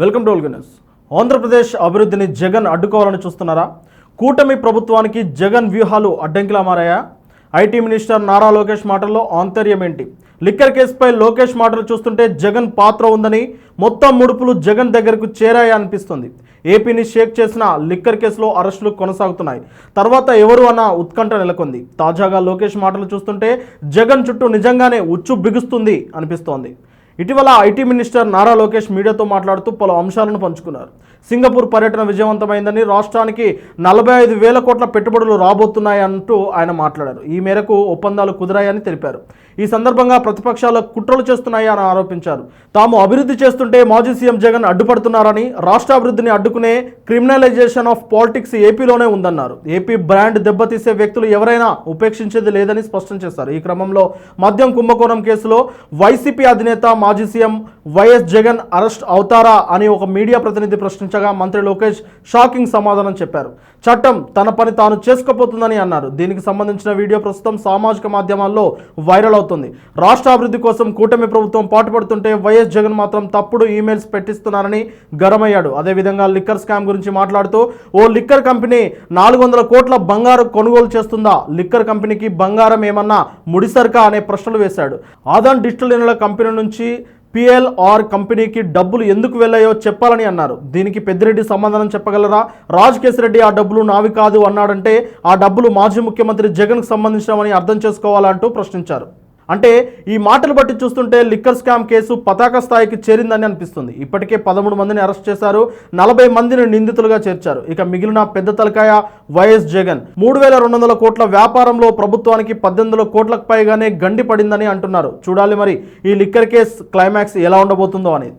Welcome to news Andhra Pradesh అభివృద్ధిని జగన్ అడ్డుకోవాలని చూస్తున్నారా? కూటమి ప్రభుత్వానికి జగన్ వ్యూహాలు అడ్డంకిలా మారాయా? ఐటీ మినిస్టర్ నారా లోకేష్ మాటల్లో ఆంతర్యం ఏంటి? లిక్కర్ కేసుపై లోకేష్ మాటలు చూస్తుంటే జగన్ పాత్ర ఉందని మొత్తం ముడుపులు జగన్ దగ్గరకు చేరాయా అనిపిస్తుంది. ఏపీని షేక్ చేసిన లిక్కర్ కేసులో అరెస్టులు కొనసాగుతున్నాయి. తర్వాత ఎవరు అన్న ఉత్కంఠ నెలకొంది. తాజాగా లోకేష్ మాటలు చూస్తుంటే జగన్ చుట్టూ నిజంగానే ఉచ్చు బిగుస్తుంది అనిపిస్తోంది. ఇటీవల ఐటీ మినిస్టర్ నారా లోకేష్ మీడియాతో మాట్లాడుతూ పలు అంశాలను పంచుకున్నారు. సింగపూర్ పర్యటన విజయవంతమైందని రాష్ట్రానికి నలభై ఐదు వేల కోట్ల పెట్టుబడులు రాబోతున్నాయంటూ ఆయన మాట్లాడారు. ఈ మేరకు ఒప్పందాలు కుదిరాయని తెలిపారు. ఈ సందర్భంగా ప్రతిపక్షాలు కుట్రలు చేస్తున్నాయి అని ఆరోపించారు. తాము అభివృద్ధి చేస్తుంటే మాజీ సీఎం జగన్ అడ్డుపడుతున్నారని రాష్ట్ర అభివృద్ధిని అడ్డుకునే క్రిమినలైజేషన్ ఆఫ్ పాలిటిక్స్ ఏపీలోనే ఉందన్నారు. ఏపీ బ్రాండ్ దెబ్బతీసే వ్యక్తులు ఎవరైనా ఉపేక్షించేది లేదని స్పష్టం చేశారు. ఈ క్రమంలో మద్యం కుంభకోణం కేసులో వైసీపీ అధినేత మాజీ సీఎం వైఎస్ జగన్ అరెస్ట్ అవుతారా అని ఒక మీడియా ప్రతినిధి ప్రశ్నించగా మంత్రి లోకేష్ షాకింగ్ సమాధానం చెప్పారు. చట్టం తన పని తాను చేసుకోపోతుందని అన్నారు. దీనికి సంబంధించిన వీడియో ప్రస్తుతం సామాజిక మాధ్యమాల్లో వైరల్ అవుతుంది. రాష్ట్ర అభివృద్ధి కోసం కూటమి ప్రభుత్వం పాటుపడుతుంటే వైఎస్ జగన్ మాత్రం తప్పుడు ఈమెయిల్స్ పెట్టిస్తున్నారని గరమయ్యాడు అదేవిధంగా లిక్కర్ స్కామ్ గురించి మాట్లాడుతూ ఓ లిక్కర్ కంపెనీ నాలుగు వందల కోట్ల బంగారు కొనుగోలు చేస్తుందా? లిక్కర్ కంపెనీకి బంగారం ఏమన్నా ముడిసరికా? అనే ప్రశ్నలు వేశాడు. ఆదాన్ డిజిటల్ ఇనుల కంపెనీ నుంచి పిఎల్ఆర్ కంపెనీకి డబ్బులు ఎందుకు వెళ్ళాయో చెప్పాలని అన్నారు. దీనికి పెద్దిరెడ్డి సమాధానం చెప్పగలరా? రాజ్ రెడ్డి ఆ డబ్బులు నావి కాదు అన్నాడంటే ఆ డబ్బులు మాజీ ముఖ్యమంత్రి జగన్కు సంబంధించినవని అర్థం చేసుకోవాలంటూ ప్రశ్నించారు. అంటే ఈ మాటలు బట్టి చూస్తుంటే లిక్కర్ స్కామ్ కేసు పతాక స్థాయికి చేరిందని అనిపిస్తుంది. ఇప్పటికే పదమూడు మందిని అరెస్ట్ చేశారు నలభై మందిని నిందితులుగా చేర్చారు. ఇక మిగిలిన పెద్ద తలకాయ వైఎస్ జగన్. మూడు వేల రెండు వందల కోట్ల వ్యాపారంలో ప్రభుత్వానికి పద్దెనిమిది కోట్లకు పైగానే గండి పడిందని అంటున్నారు. చూడాలి మరి ఈ లిక్కర్ కేస్ క్లైమాక్స్ ఎలా ఉండబోతుందో అనేది